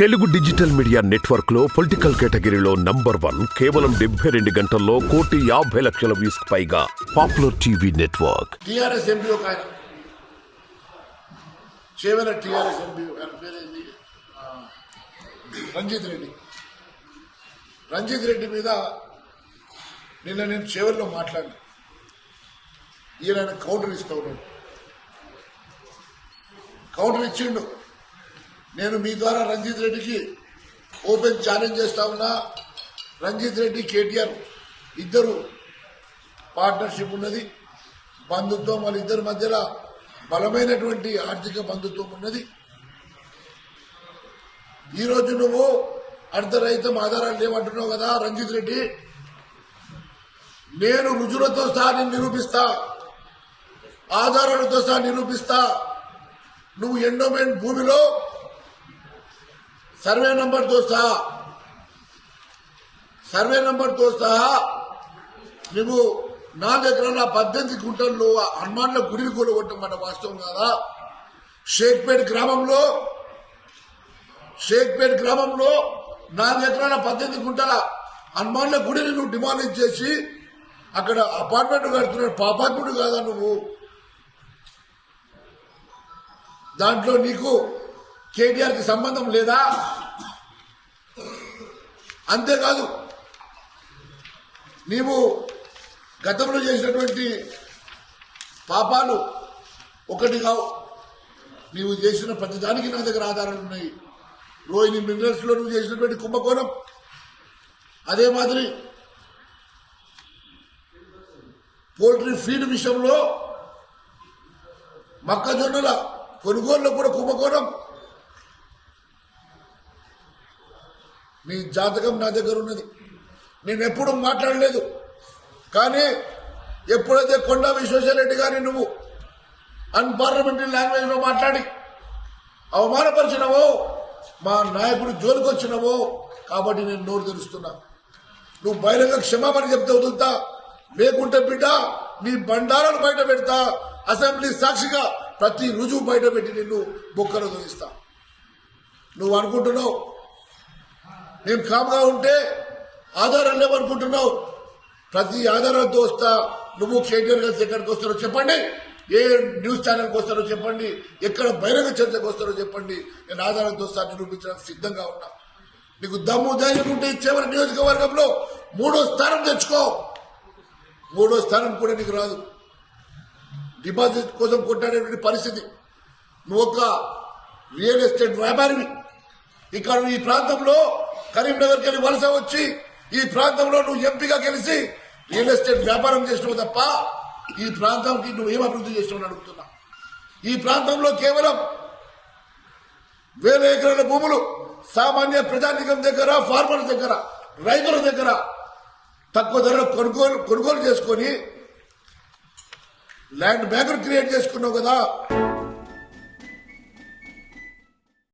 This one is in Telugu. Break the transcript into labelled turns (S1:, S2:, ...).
S1: తెలుగు డిజిటల్ మీడియా నెట్వర్క్లో పొలిటికల్ కేటగిరీలో నంబర్ వన్ కేవలం డెబ్బై రెండు గంటల్లో కోటి యాభై లక్షల వ్యూస్ పైగా popular TV network.
S2: TRS MP ఒక ఆయన చేవెల ఎంపీ ఆయన పేరేంది రంజిత్ రెడ్డి. రంజిత్ రెడ్డి మీద నిన్న నేను చివరిలో మాట్లాడిన. ఈయన కౌంటర్ ఇస్తా ఉన్నాడు. కౌంటర్ ఇచ్చిండు. నేను మీ ద్వారా రంజిత్ రెడ్డికి ఓపెన్ ఛాలెంజ్ చేస్తా ఉన్నా. రంజిత్ రెడ్డి కేటీఆర్ ఇద్దరు పార్ట్నర్షిప్ ఉన్నది. బంధుత్వం వాళ్ళిద్దరి మధ్యలో బలమైనటువంటి ఆర్థిక బంధుత్వం ఉన్నది. ఈరోజు నువ్వు అర్ధరహితం ఆధారాలు లేవంటున్నావు కదా రంజిత్ రెడ్డి. నేను రుజువులతో సహా నేను నిరూపిస్తా. ఆధారాలతో సహా నిరూపిస్తా. నువ్వు ఎండోమెంట్ భూమిలో సర్వే నంబర్తో సహా సర్వే నంబర్తో సహా నువ్వు నా దగ్గర నా పద్దెనిమిది గుంటల్లో హనుమాన్ల గుడిని కూలగొట్టమన్న వాస్తవం కాదా? షేక్పేట్ గ్రామంలో షేక్పేట్ గ్రామంలో నా దగ్గర నా పద్దెనిమిది గుంటల హనుమాన్ల గుడిని నువ్వు డిమాలిజ్ చేసి అక్కడ అపార్ట్మెంట్ కడుతున్నాడు పాపాత్ముడు కాదా నువ్వు? దాంట్లో నీకు కేటీఆర్కి సంబంధం లేదా? అంతేకాదు నీవు గతంలో చేసినటువంటి పాపాలు ఒకటి కావు. నీవు చేసిన ప్రతిదానికి నా దగ్గర ఆధారాలు ఉన్నాయి. రోహిణి మినరల్స్లో నువ్వు చేసినటువంటి కుంభకోణం అదే మాదిరి పోల్ట్రీ ఫీడ్ విషయంలో మొక్కజొన్నల కొనుగోలులో కూడా కుంభకోణం. నీ జాతకం నా దగ్గర ఉన్నది. నేను ఎప్పుడు మాట్లాడలేదు. కానీ ఎప్పుడైతే కొండా విశ్వేశ్వరరెడ్డి గారి నువ్వు అన్పార్లమెంటరీ లాంగ్వేజ్లో మాట్లాడి అవమానపరిచినవో మా నాయకుడు జోలికి కాబట్టి నేను నోరు తెరుస్తున్నా. నువ్వు బహిరంగ క్షమాపణ చెప్తే వదులుతా. లేకుంటే బిడ్డ నీ బండారాలు బయట పెడతా. అసెంబ్లీ సాక్షిగా ప్రతి రుజువు బయట పెట్టి నిన్ను బొక్కలు తొలిస్తా నువ్వు అనుకుంటున్నావు నేను కామ్గా ఉంటే ఆధారం లేవనుకుంటున్నావు ప్రతి ఆధారంతో వస్తా నువ్వు కేటీఆర్ గారు ఎక్కడికి వస్తారో చెప్పండి. ఏ న్యూస్ ఛానల్కి వస్తారో చెప్పండి. ఎక్కడ బహిరంగ చర్చకు వస్తారో చెప్పండి. నేను ఆధారంతో వస్తా నిరూపించడానికి సిద్ధంగా ఉన్నా. నీకు దమ్ము ధైర్యం ఉంటే చివరి నియోజకవర్గంలో మూడో స్థానం తెచ్చుకో. మూడో స్థానం కూడా నీకు రాదు. డిపాజిట్ కోసం కొట్టాడేటువంటి పరిస్థితి. నువ్వు ఒక రియల్ ఎస్టేట్ వ్యాపారివి. ఇక్కడ ఈ ప్రాంతంలో కరీంనగర్కి వెళ్ళి వలస వచ్చి ఈ ప్రాంతంలో నువ్వు ఎంపీగా గెలిచి రియల్ ఎస్టేట్ వ్యాపారం చేసినావు తప్ప ఈ ప్రాంతంకి నువ్వు ఏం అభివృద్ధి చేసినావు అడుగుతున్నా. ఈ ప్రాంతంలో కేవలం వేల ఎకరాల భూములు సామాన్య ప్రజానికం దగ్గర ఫార్మర్ దగ్గర రైతుల దగ్గర తక్కువ ధరలో కొనుగోలు కొనుగోలు చేసుకొని ల్యాండ్ బ్యాంకులు క్రియేట్ చేసుకున్నావు కదా.